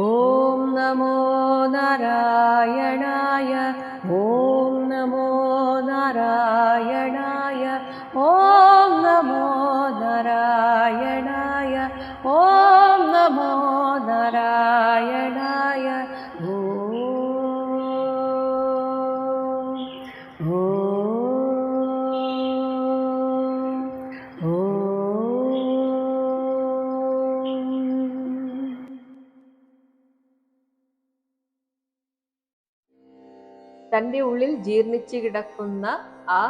ॐ नमो नारायणाय ജീർണിച്ചു കിടക്കുന്ന ആ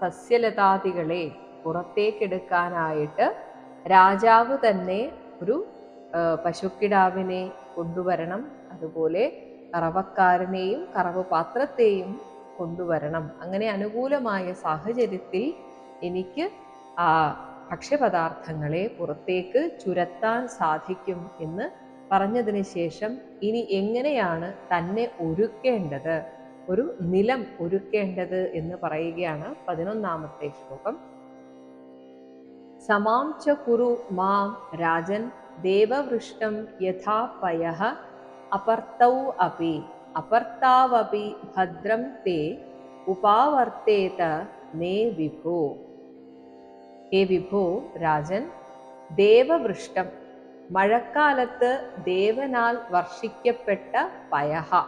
സസ്യലതാദികളെ പുറത്തേക്കെടുക്കാനായിട്ട് രാജാവ് തന്നെ ഒരു പശുക്കിടാവിനെ കൊണ്ടുവരണം. അതുപോലെ കറവക്കാരനെയും കറവ് പാത്രത്തെയും കൊണ്ടുവരണം. അങ്ങനെ അനുകൂലമായ സാഹചര്യത്തിൽ എനിക്ക് ആ ഭക്ഷ്യപദാർത്ഥങ്ങളെ പുറത്തേക്ക് ചുരത്താൻ സാധിക്കും എന്ന് പറഞ്ഞതിന് ശേഷം ഇനി എങ്ങനെയാണ് തന്നെ ഒരുക്കേണ്ടത്? ഒരു നിലം ഒരുക്കേണ്ടത് എന്ന് പറയുകയാണ് പതിനൊന്നാമത്തെ ശ്ലോകം. സമാം ച കുരു മാം രാജൻ ദേവവൃഷ്ടം യഥാ പയഃ അപർത്തൗ അപി. അപർത്താവപി ഭദ്രം തേ ഉപാവർത്തേത മേ വിഭോ. ഹേ വിഭോ രാജൻ ദേവവൃഷ്ടം. മഴക്കാലത്ത് ദേവനാൽ വർഷിക്കപ്പെട്ട പയഹ.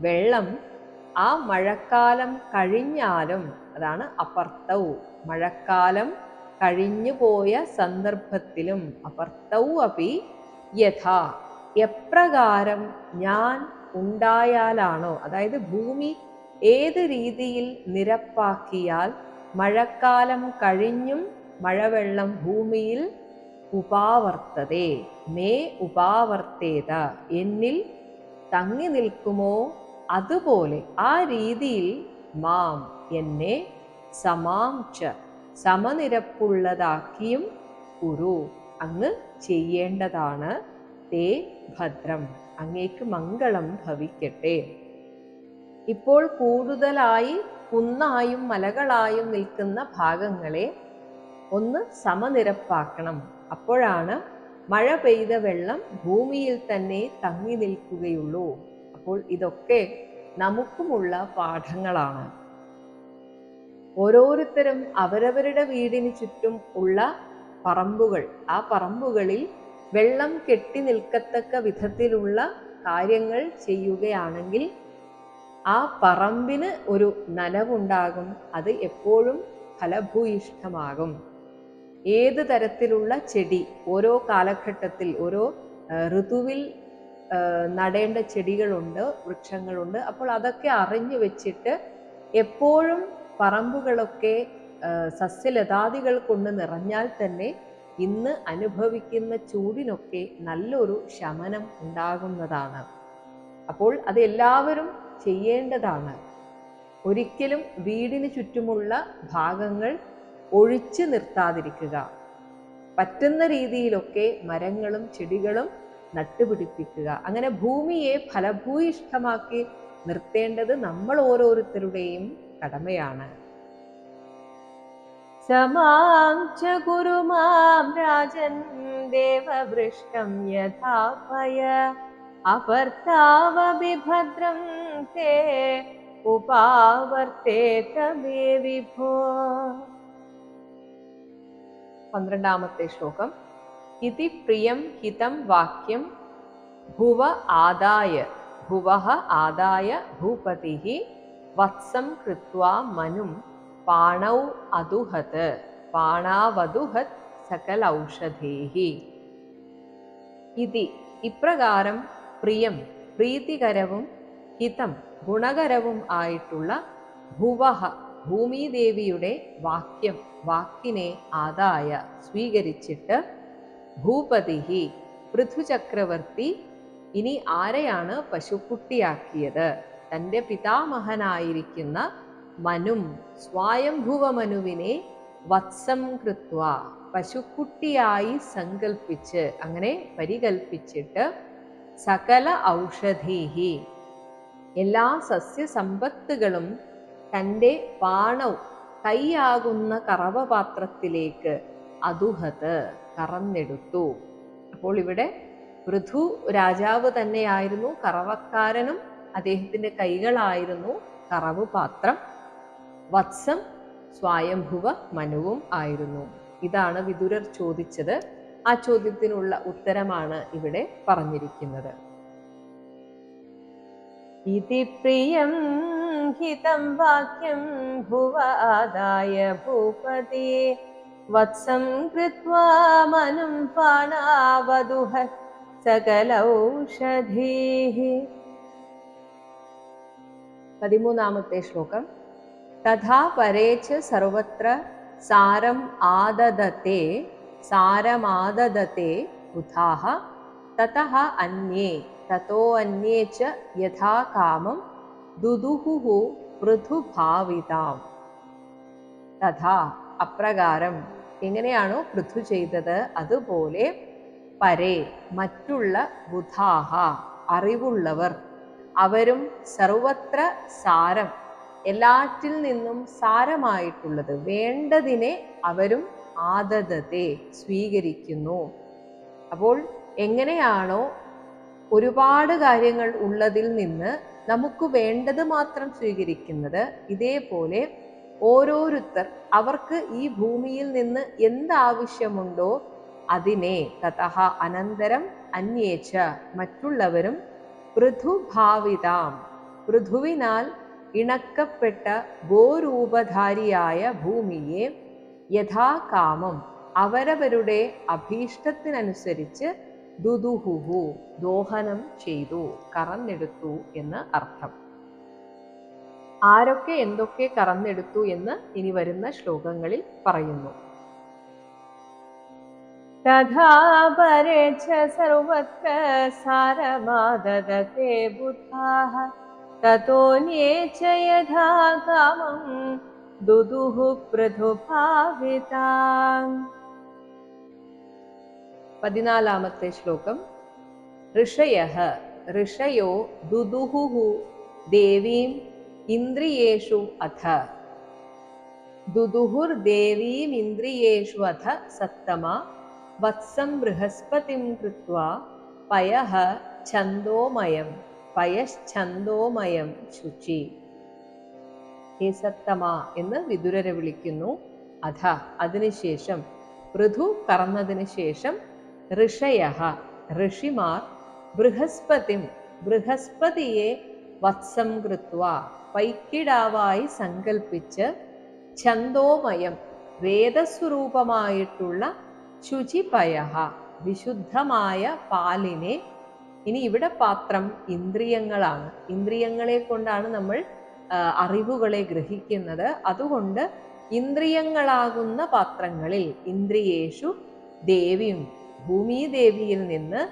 വെള്ളം ആ മഴക്കാലം കഴിഞ്ഞാലും അതാണ് അപർത്തവും. മഴക്കാലം കഴിഞ്ഞുപോയ സന്ദർഭത്തിലും അപർത്തൗ അപി യഥാ. എപ്രകാരം ഞാൻ ഉണ്ടായാലാണോ? അതായത് ഭൂമി ഏത് രീതിയിൽ നിരപ്പാക്കിയാൽ മഴക്കാലം കഴിഞ്ഞും മഴവെള്ളം ഭൂമിയിൽ ഉപാവർത്തതേ? മേ ഉപാവർത്തേത. എന്നിൽ തങ്ങി നിൽക്കുമോ? അതുപോലെ ആ രീതിയിൽ മാം എന്നെ സമാം ച സമനിരപ്പുള്ളതാക്കിയും കുരു. അങ്ങ് ചെയ്യേണ്ടതാണ്. തേ ഭദ്രം. അങ്ങേക്ക് മംഗളം ഭവിക്കട്ടെ. ഇപ്പോൾ കൂടുതലായി കുന്നായും മലകളായും നിൽക്കുന്ന ഭാഗങ്ങളെ ഒന്ന് സമനിരപ്പാക്കണം. അപ്പോഴാണ് മഴ പെയ്ത വെള്ളം ഭൂമിയിൽ തന്നെ തങ്ങി നിൽക്കുകയുള്ളൂ. അപ്പോൾ ഇതൊക്കെ നമുക്കുമുള്ള പാഠങ്ങളാണ്. ഓരോരുത്തരും അവരവരുടെ വീടിന് ചുറ്റും ഉള്ള പറമ്പുകൾ ആ പറമ്പുകളിൽ വെള്ളം കെട്ടി നിൽക്കത്തക്ക വിധത്തിലുള്ള കാര്യങ്ങൾ ചെയ്യുകയാണെങ്കിൽ ആ പറമ്പിന് ഒരു നനവുണ്ടാകും അത് എപ്പോഴും ഫലഭൂയിഷ്ഠമാകും. ഏത് തരത്തിലുള്ള ചെടി ഓരോ കാലഘട്ടത്തിൽ ഓരോ ഋതുവിൽ നടേണ്ട ചെടികളുണ്ട് വൃക്ഷങ്ങളുണ്ട്. അപ്പോൾ അതൊക്കെ അറിഞ്ഞു വെച്ചിട്ട് എപ്പോഴും പറമ്പുകളൊക്കെ സസ്യലതാദികൾ കൊണ്ട് നിറഞ്ഞാൽ തന്നെ ഇന്ന് അനുഭവിക്കുന്ന ചൂടിനൊക്കെ നല്ലൊരു ശമനം ഉണ്ടാകുന്നതാണ്. അപ്പോൾ അത് എല്ലാവരും ചെയ്യേണ്ടതാണ്. ഒരിക്കലും വീടിന് ചുറ്റുമുള്ള ഭാഗങ്ങൾ ഒഴിച്ചു നിർത്താതിരിക്കുക. പറ്റുന്ന രീതിയിലൊക്കെ മരങ്ങളും ചെടികളും നട്ടുപിടിപ്പിക്കുക. അങ്ങനെ ഭൂമിയെ ഫലഭൂയിഷ്ഠമാക്കി നിർത്തേണ്ടത് നമ്മൾ ഓരോരുത്തരുടെയും കടമയാണ്. സമാം ച ഗുരുമാം രാജൻ ദേവവൃഷ്ടം യഥാപയ. അപർത്താവഭിഭദ്രം തേ ഉപാവർത്തേത മേ വിഭോ. പന്ത്രണ്ടാമത്തെ ശ്ലോകം. ഇതി പ്രിയം ഹിതം വാക്യം ഭുവ ആദായ ഭുവ ആദായ ഭൂപതി വത്സം കൃത്വാ മനും പാണൗ അതുഹത് പാണാവതുഹത് സകലൗഷധേഹി ഇതി ഇപ്രകാരം പ്രിയം പ്രീതികരവും ഹിതം ഗുണകരവും ആയിട്ടുള്ള ഭുവഹ ഭൂമിദേവിയുടെ വാക്യം വാക്കിനെ ആദായ സ്വീകരിച്ചിട്ട് ഭൂപതിഹി പൃഥുചക്രവർത്തി ഇനി ആരെയാണ് പശുക്കുട്ടിയാക്കിയത്? തന്റെ പിതാമഹനായിരിക്കുന്ന മനും സ്വായംഭുവ മനുവിനെ വത്സം കൃത്വ പശുക്കുട്ടിയായി സങ്കൽപ്പിച്ച് അങ്ങനെ പരികൽപ്പിച്ചിട്ട് സകല ഔഷധീഹി എല്ലാ സസ്യസമ്പത്തുകളും തന്റെ പാണൗ കൈയാകുന്ന കറവപാത്രത്തിലേക്ക് അതുഹത്. കറന്നെടുത്തു. അപ്പോൾ ഇവിടെ പൃഥു രാജാവ് തന്നെയായിരുന്നു കറവക്കാരനും അദ്ദേഹത്തിന്റെ കൈകളായിരുന്നു കറവ് പാത്രം. വത്സം സ്വയംഭുവ മനുവും ആയിരുന്നു. ഇതാണ് വിദുരർ ചോദിച്ചത്. ആ ചോദ്യത്തിനുള്ള ഉത്തരമാണ് ഇവിടെ പറഞ്ഞിരിക്കുന്നത്. ഇതി പ്രിയം ഹിതം വാക്യം ഭുവ ആദായ ഭൂപതി वत्सं कृत्वा मनुं पाणावदुह सकलौषधीः പതിമൂന്നാമത്തെ ശ്ലോകം തഥാ പരേച്ച സർവത്ര സാരം ആദദത്തെ സാരമാദദത്തെ ബുധാഹ തതഃ അന്യേ തതോ അന്യേ ച യഥാ കാമം ദുദുഹുഹു പൃഥുഭാവിതാം തഥാ അപ്രകാരം എങ്ങനെയാണോ പൃഥു ചെയ്തത് അതുപോലെ പരേ മറ്റുള്ള ബുധാഹ അറിവുള്ളവർ അവരും സർവത്ര സാരം എല്ലാറ്റിൽ നിന്നും സാരമായിട്ടുള്ളത് വേണ്ടതിനെ അവരും ആദതത്തെ സ്വീകരിക്കുന്നു. അപ്പോൾ എങ്ങനെയാണോ ഒരുപാട് കാര്യങ്ങൾ ഉള്ളതിൽ നിന്ന് നമുക്ക് വേണ്ടത് മാത്രം സ്വീകരിക്കുന്നത് ഇതേപോലെ ഓരോരുത്തർ അവർക്ക് ഈ ഭൂമിയിൽ നിന്ന് എന്താവശ്യമുണ്ടോ അതിനെ തഥ അനന്തരം അന്വേച്ച മറ്റുള്ളവരും പൃഥുഭാവിതാം. പൃഥുവിനാൽ ഇണക്കപ്പെട്ട ഗോരൂപധാരിയായ ഭൂമിയെ യഥാകാമം അവരവരുടെ അഭീഷ്ടത്തിനനുസരിച്ച് ദുദുഹുഹു ദോഹനം ചെയ്തു കറന്നെടുത്തു എന്ന് അർത്ഥം. ആരൊക്കെ എന്തൊക്കെ കറന്നെടുത്തു എന്ന് ഇനി വരുന്ന ശ്ലോകങ്ങളിൽ പറയുന്നു. തതോ പതിനാലാമത്തെ ശ്ലോകം. ഋഷയ ഋഷയോ ദുദുഹു ദേവീം ഇന്ദ്രിയേഷു അഥ ദുദുഹുർദേവീം ഇന്ദ്രിയേഷു അഥ സത്തമ. വത്സം ബൃഹസ്പതിം കൃത്വ. പയഃ ഛന്ദോമയം. പയശ്ചന്ദോമയം ശുചി. ഹേ സത്തമ എന്ന് വിതുരരെ വിളിക്കുന്നു. അധ അതിനുശേഷം പൃഥു കറന്നതിന് ശേഷം ഋഷയ ഋഷിമാർ ബൃഹസ്പതിം ബൃഹസ്പതിയെ വത്സം കൃത്വ. പൈക്കിടാവായി സങ്കൽപ്പിച്ച് ഛന്തോമയം വേദസ്വരൂപമായിട്ടുള്ള ശുചിപയ വിശുദ്ധമായ പാലിനെ. ഇനി ഇവിടെ പാത്രം ഇന്ദ്രിയങ്ങളാണ്. ഇന്ദ്രിയങ്ങളെ കൊണ്ടാണ് നമ്മൾ അറിവുകളെ ഗ്രഹിക്കുന്നത്. അതുകൊണ്ട് ഇന്ദ്രിയങ്ങളാകുന്ന പാത്രങ്ങളിൽ ഇന്ദ്രിയേഷു ദേവിയും ഭൂമിദേവിയിൽ നിന്ന്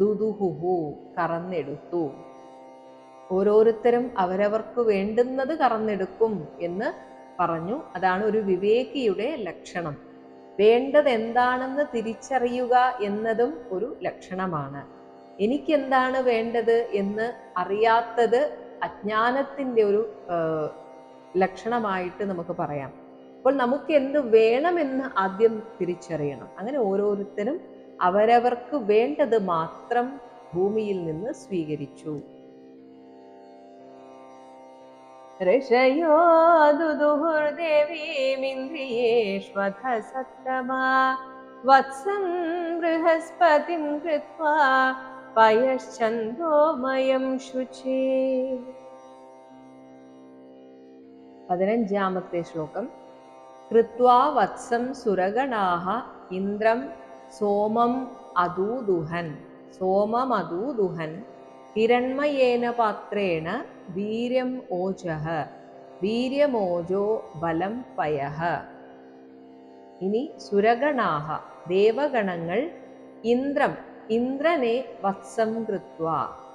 ദുദുഹുഹു കറന്നെടുത്തു. ഓരോരുത്തരും അവരവർക്ക് വേണ്ടുന്നത് കറന്നെടുക്കും എന്ന് പറഞ്ഞു. അതാണ് ഒരു വിവേകിയുടെ ലക്ഷണം. വേണ്ടത് എന്താണെന്ന് തിരിച്ചറിയുക എന്നതും ഒരു ലക്ഷണമാണ്. എനിക്കെന്താണ് വേണ്ടത് എന്ന് അറിയാത്തത് അജ്ഞാനത്തിന്റെ ഒരു ലക്ഷണമായിട്ട് നമുക്ക് പറയാം. അപ്പോൾ നമുക്ക് എന്ത് വേണമെന്ന് ആദ്യം തിരിച്ചറിയണം. അങ്ങനെ ഓരോരുത്തരും അവരവർക്ക് വേണ്ടത് മാത്രം ഭൂമിയിൽ നിന്ന് സ്വീകരിച്ചു. ऋषयो दुदुहुर्देवीमिन्द्रियेष्वथ सत्तमा वत्सं बृहस्पतिं कृत्वा पयश्चन्दोमयं शुचि പതിനഞ്ചാമത്തെ ശ്ലോകം കൃത്വാ വത്സം സുരഗണാഹ ഇന്ദ്രം സോമം അദൂദുഹൻ സോമമദൂദുഹൻ ഹിരൺമയേന പാത്രേണ വീര്യം ഓജഃ വീര്യമോജോ ബലം പയഹ ഇനി സുരഗണാഹ ദേവഗണങ്ങൾ ഇന്ദ്രം ഇന്ദ്രനെ വത്സം കൃത്വ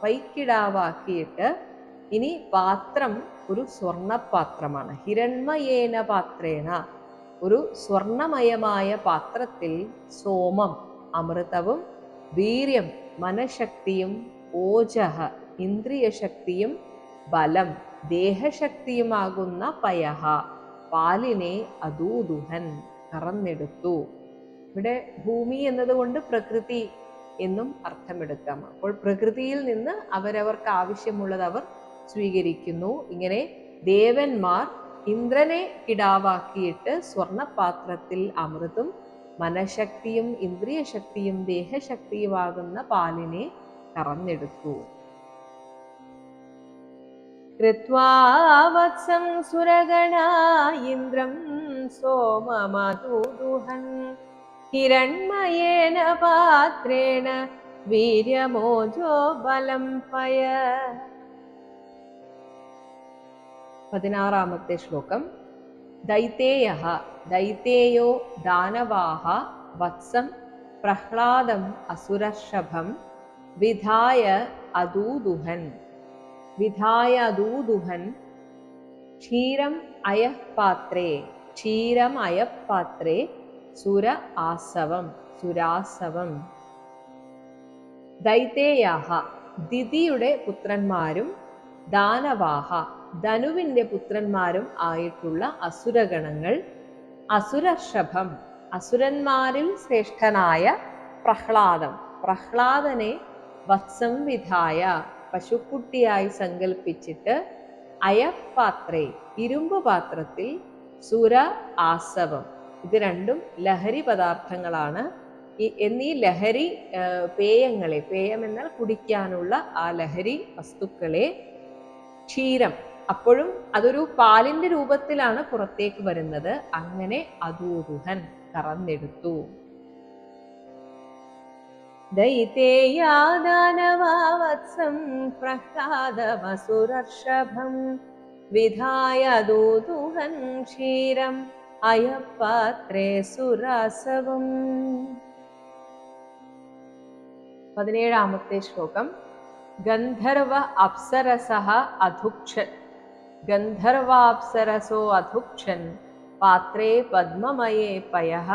പൈക്കിടാവാക്കിയിട്ട് ഇനി പാത്രം ഒരു സ്വർണപാത്രമാണ്. ഹിരൺമയേന പാത്രേണ ഒരു സ്വർണമയമായ പാത്രത്തിൽ സോമം അമൃതവും വീര്യം മനഃശക്തിയും ഓജഹ ഇന്ദ്രിയശക്തിയും ബലം ദേഹശക്തിയുമാകുന്ന പയഹ പാലിനെ അദൂദുഹൻ കറന്നെടുത്തു. ഇവിടെ ഭൂമി എന്നതുകൊണ്ട് പ്രകൃതി എന്നും അർത്ഥമെടുക്കാം. അപ്പോൾ പ്രകൃതിയിൽ നിന്ന് അവരവർക്ക് ആവശ്യമുള്ളത് അവർ സ്വീകരിക്കുന്നു. ഇങ്ങനെ ദേവന്മാർ ഇന്ദ്രനെ കിടാവാക്കിയിട്ട് സ്വർണപാത്രത്തിൽ അമൃതും മനഃശക്തിയും ഇന്ദ്രിയശക്തിയും ദേഹശക്തിയുമാകുന്ന പാലിനെ കറന്നെടുത്തു. कृत्वा वत्सं सुरगणा इन्द्रं सोममधुदुहन् हिरण्मयेन पात्रेण वीर्यमोजो बलं पय പതിനാറാമത്തെ ശ്ലോകം ദൈതേയ ദൈതേയോ ദാനവാഹ വത്സം പ്രഹ്ലാദം അസുരർഷഭം വിധായ അദൂദുഹൻ വിധായ ദൂദുഹൻ ക്ഷീരം അയപാത്രേ ക്ഷീരം അയപാത്രേ സുര ആസവം സുരാസവം. ദൈതേയാഹ ദിതിയുടെ പുത്രന്മാരും ദാനവാഹ ധനുവിന്റെ പുത്രന്മാരും ആയിട്ടുള്ള അസുരഗണങ്ങൾ അസുരർഷഭം അസുരന്മാരിൽ ശ്രേഷ്ഠനായ പ്രഹ്ലാദം. പ്രഹ്ലാദനെ വത്സം വിധായ പശുക്കുട്ടിയായി സങ്കല്പിച്ചിട്ട് അയപ്പാത്രേ ഇരുമ്പ് പാത്രത്തിൽ സുര ആസവം. ഇത് രണ്ടും ലഹരി പദാർത്ഥങ്ങളാണ്. ഈ എന്നീ ലഹരി പേയങ്ങളെ പേയം എന്നാൽ കുടിക്കാനുള്ള ആ ലഹരി വസ്തുക്കളെ ക്ഷീരം. അപ്പോഴും അതൊരു പാലിന്റെ രൂപത്തിലാണ് പുറത്തേക്ക് വരുന്നത്. അങ്ങനെ അതൂരുഹൻ കറന്നെടുത്തു. दैतेयादानवावत्सं प्रह्लादमसुरर्षभं विधाय दूदुहन् क्षीरम् अयपात्रे सुरासवम् പതിനേഴാമത്തെ ശ്ലോകം ഗന്ധർവ അപ്സരസഹ അധുക്ഷൻ ഗന്ധർവാപ്സരസോ അധുക്ഷൻ പാത്രേ പദ്മമയേ പയഃ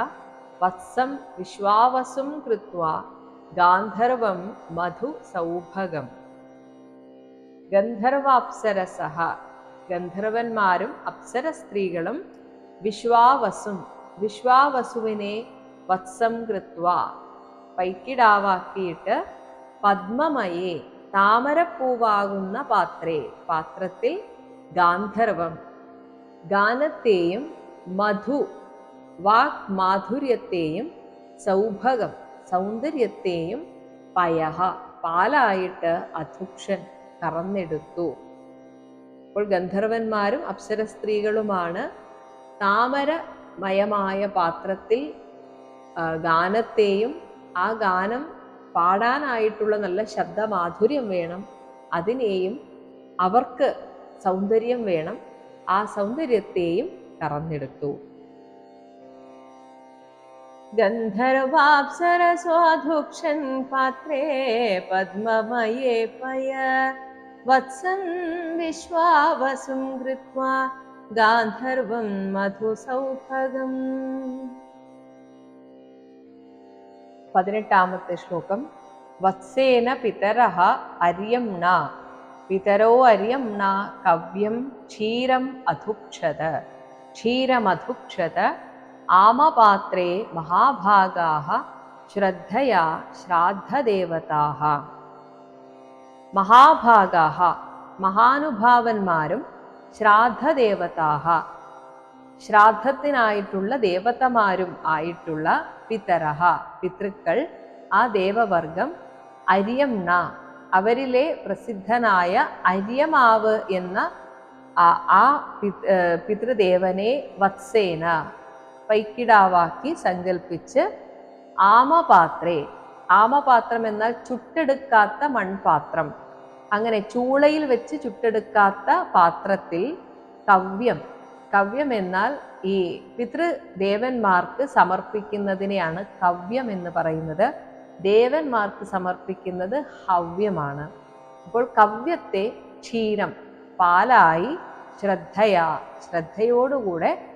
വത്സം വിശ്വാവസും കൃത്വാ ഗാന്ധർവം മധു സൗഭഗം. ഗന്ധർവാപ്സരസഹ. ഗന്ധർവന്മാരും അപ്സര സ്ത്രീകളും വിശ്വാവസും. വിശ്വാവസുവിനെ വത്സം കൃത്വ. പൈക്കിടാവാക്കിയിട്ട് പത്മമയെ താമരപ്പൂവാകുന്ന പാത്രേ. പാത്രത്തിൽ ഗാന്ധർവം. ഗാനത്തെയും മധു വാക് മാധുര്യത്തെയും സൗഭഗം. സൗന്ദര്യത്തെയും പയഹ പാലായിട്ട് അധുക്ഷൻ കറന്നെടുത്തു. അപ്പോൾ ഗന്ധർവന്മാരും അപ്സര സ്ത്രീകളുമാണ് താമരമയമായ പാത്രത്തിൽ ഗാനത്തെയും ആ ഗാനം പാടാനായിട്ടുള്ള നല്ല ശബ്ദമാധുര്യം വേണം. അതിനെയും അവർക്ക് സൗന്ദര്യം വേണം. ആ സൗന്ദര്യത്തെയും കറന്നെടുത്തു. गन्धर्वाप्सरस्वाधुक्षन् पात्रे पद्ममये पय। वत्सं विश्वावसुं कृत्वा गान्धर्वं मधुसौभगम्। पदिनेट्टामते श्लोकं वत्सेन पितरः अर्यं न। पितरो अर्यं न, कव्यं क्षीरम् अधुक्षत। क्षीरमधुक्षत ആമപാത്രേ മഹാഭാഗാः ശ്രദ്ധയാ ശ്രാദ്ധദേവതാः മഹാഭാഗാः മഹാനുഭാവന്മാരും ശ്രാദ്ധദേവതാഹ. ശ്രാദ്ധത്തിനായിട്ടുള്ള ദേവതമാരും ആയിട്ടുള്ള പിതരഹ പിതൃക്കൾ ആ ദേവവർഗം അര്യംന. അവരിലെ പ്രസിദ്ധനായ അര്യമാവ് എന്ന ആ പിതൃദേവനെ വത്സേന. പൈക്കിടാവാക്കി സങ്കല്പിച്ച് ആമപാത്രേ. ആമപാത്രം എന്നാൽ ചുട്ടെടുക്കാത്ത മൺപാത്രം. അങ്ങനെ ചൂളയിൽ വെച്ച് ചുട്ടെടുക്കാത്ത പാത്രത്തിൽ കവ്യം. കവ്യം എന്നാൽ ഈ പിതൃദേവന്മാർക്ക് സമർപ്പിക്കുന്നതിനെയാണ് കവ്യം എന്ന് പറയുന്നത്. ദേവന്മാർക്ക് സമർപ്പിക്കുന്നത് ഹവ്യമാണ്. അപ്പോൾ കവ്യത്തെ ക്ഷീരം പാലായി ശ്രദ്ധയാ ശ്രദ്ധയോടുകൂടെ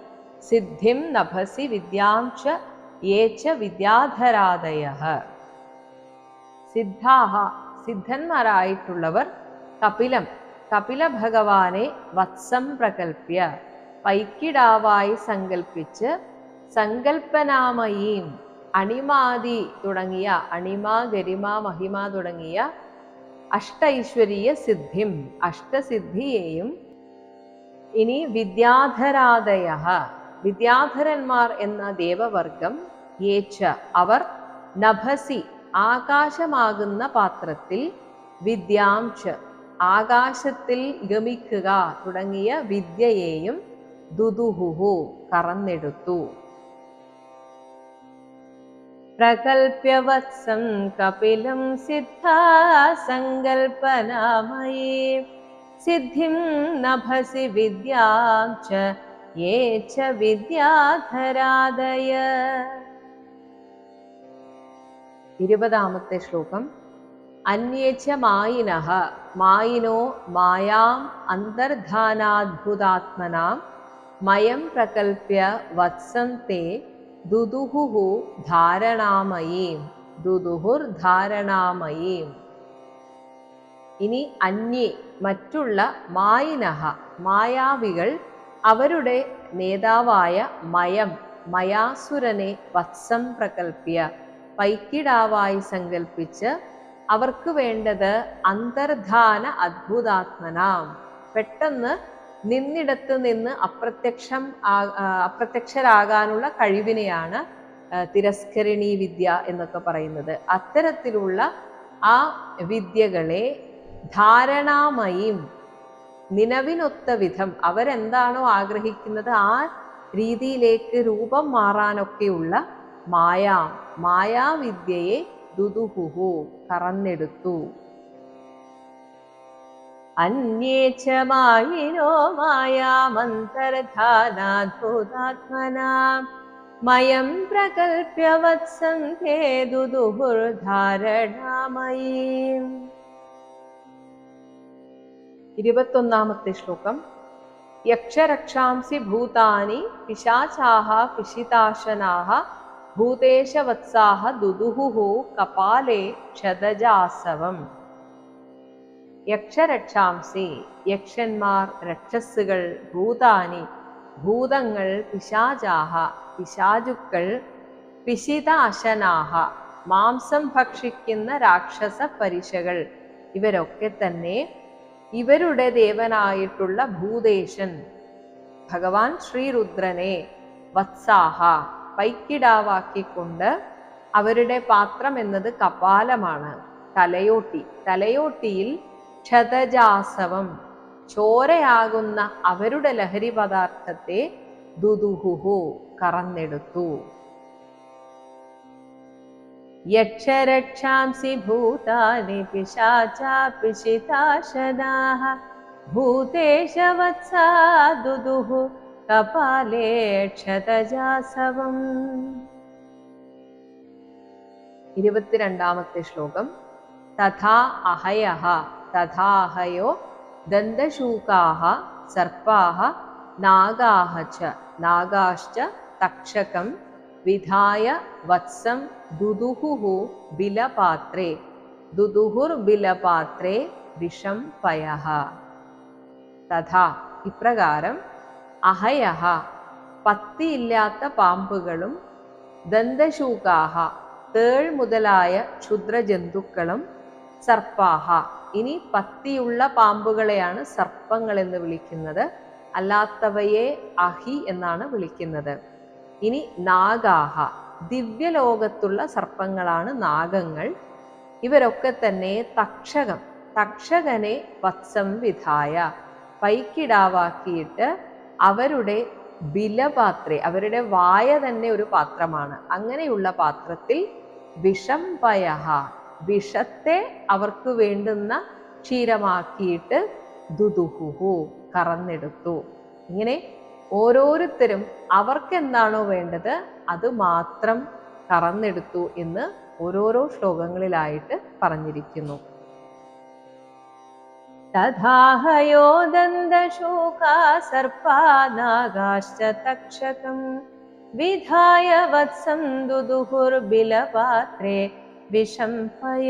സിദ്ധിം നഭസി വിദ്യാം ച യേ ച വിദ്യാധരാദയ. സിദ്ധാഹ സിദ്ധന്മാരായിട്ടുള്ളവർ കപിലം. കപില ഭഗവാനെ വത്സം പ്രകൽപ്യ. പൈക്കിടാവായി സങ്കൽപ്പിച്ച് സങ്കൽപ്പനാമയീം അണിമാതി തുടങ്ങിയ അണിമ ഗരിമ മഹിമ തുടങ്ങിയ അഷ്ടൈശ്വരീയ സിദ്ധിം അഷ്ടസിദ്ധിയെയും ഇനി വിദ്യാധരാദയ. വിദ്യാധരന്മാർ എന്ന ദേവവർഗം യേച്ച അവർ നഭസി ആകാശമാകുന്ന പാത്രത്തിൽ വിദ്യാംശ ആകാശത്തിൽ ഗമിക്കുക തുടങ്ങിയ വിദ്യയെയും ദുദുഹുഹു കറന്നെടുത്തു. പ്രകൽപ്യവത്സം കപിലം സിദ്ധാസങ്കൽപ്പനാമയേ സിദ്ധിം നഭസി വിദ്യാം ച ये च വിദ്യാധരാദയ ഇരുപതാമത്തെ ശ്ലോകം. അന്യേച്ച മായിനഹ മായിനോ മായാം അന്തർധാനാത്ഭുതാത്മനാം മയം പ്രകൽപ്യ വത്സന്തേ ദുദുഹു ധാരണാമയീം ദുദുഹുർ ധാരണാമയീം ഇനി അന്യേ മറ്റുള്ള മായിനഹ മായാവികൾ അവരുടെ നേതാവായ മയം മയാസുരനെ വത്സം പ്രകൽപ്യ പൈക്കിടാവായി സങ്കൽപ്പിച്ച് അവർക്ക് വേണ്ടത് അന്തർധാന അദ്ഭുതാത്മനാം പെട്ടെന്ന് നിന്നിടത്ത് നിന്ന് അപ്രത്യക്ഷം അപ്രത്യക്ഷരാകാനുള്ള കഴിവിനെയാണ് തിരസ്കരണി വിദ്യ എന്നൊക്കെ പറയുന്നത്. അത്തരത്തിലുള്ള ആ വിദ്യകളെ ധാരണാമയും നിലവിനൊത്ത വിധം അവരെന്താണോ ആഗ്രഹിക്കുന്നത് ആ രീതിയിലേക്ക് രൂപം മാറാനൊക്കെയുള്ള മായാ മായാവിദ്യയെ ദുദുഹുഹു കറന്നെടുത്തു. അന്യേച്ച മായിനോ മായാമന്തർധാനാത്ഭുതാത്മനാ മയം പ്രകൽപ്യവത്സന്ധേ ദുദുഹുർധാരണാമയീം ഇരുപത്തൊന്നാമത്തെ ശ്ലോകം. യക്ഷരക്ഷാംസി ഭൂതാനി പിശാചാഹ പിശിതാശനാഹ ഭൂതേശവത്സാഹ ദുദുഹുഹു കപാലേ ക്ഷതജാസവം. യക്ഷരക്ഷാംസി യക്ഷന്മാർ രക്ഷസ്സുകൾ ഭൂതാനി ഭൂതങ്ങൾ പിശാചാഹ പിശാചുക്കൾ പിശിതാശനാഹ മാംസം ഭക്ഷിക്കുന്ന രാക്ഷസ പരിശകൾ ഇവരൊക്കെ തന്നെ ഇവരുടെ ദേവനായിട്ടുള്ള ഭൂതേശൻ ഭഗവാൻ ശ്രീരുദ്രനെ വത്സാഹ പൈക്കിടാവാക്കിക്കൊണ്ട് അവരുടെ പാത്രം എന്നത് കപാലമാണ് തലയോട്ടി. തലയോട്ടിയിൽ ക്ഷതജാസവം ചോരയാകുന്ന അവരുടെ ലഹരി പദാർത്ഥത്തെ ദുദുഹുഹു കറന്നെടുത്തു. यक्षरक्षांसि भूतानि पिशाचा पिशिताशनाः भूतेशवत्सा दुदुः कपाले क्षतजासवम् ഇരുപത്തിരണ്ടാമത്തെ ശ്ലോകം തഥാ അഹയഃ തഥാ അഹയോ ദന്തശൂകാः സർപ്പാः നാഗാः ച നാഗാശ്ച തക്ഷകം വിധായ വത്സം ദുദുഹുഹു ബിലപാത്രേ. ദുദുഹുർ ബിലപാത്രേ വിഷം പയഹ. തഥാ ഇപ്രകാരം അഹയഹ പത്തിയില്ലാത്ത പാമ്പുകളും ദന്തശൂകാഹ തേൾ മുതലായ ക്ഷുദ്രജന്തുക്കളും സർപ്പാഹ. ഇനി പത്തിയുള്ള പാമ്പുകളെയാണ് സർപ്പങ്ങൾ എന്ന് വിളിക്കുന്നത്. അല്ലാത്തവയെ അഹി എന്നാണ് വിളിക്കുന്നത്. ഇനി നാഗാഹ ദിവ്യലോകത്തുള്ള സർപ്പങ്ങളാണ് നാഗങ്ങൾ. ഇവരൊക്കെ തന്നെ തക്ഷകം തക്ഷകനെ വത്സം വിധായ പൈക്കിടാവാക്കിയിട്ട് അവരുടെ ബിലപാത്രെ അവരുടെ വായ തന്നെ ഒരു പാത്രമാണ്. അങ്ങനെയുള്ള പാത്രത്തിൽ വിഷം പയഹ വിഷത്തെ അവർക്ക് വേണ്ടുന്ന ക്ഷീരമാക്കിയിട്ട് ദുദുഹുഹു കറന്നെടുത്തു. ഇങ്ങനെ ഓരോരുത്തരും അവർക്ക് എന്താണോ വേണ്ടത് അത് മാത്രം കറന്നെടുത്തു എന്ന് ഓരോരോ ശ്ലോകങ്ങളിലായിട്ട് പറഞ്ഞിരിക്കുന്നു. തഥാഹയോ ദന്തശോകാ വിധായ വത്സം ദുദുഹുർബിലപാത്രേ വിഷം പയ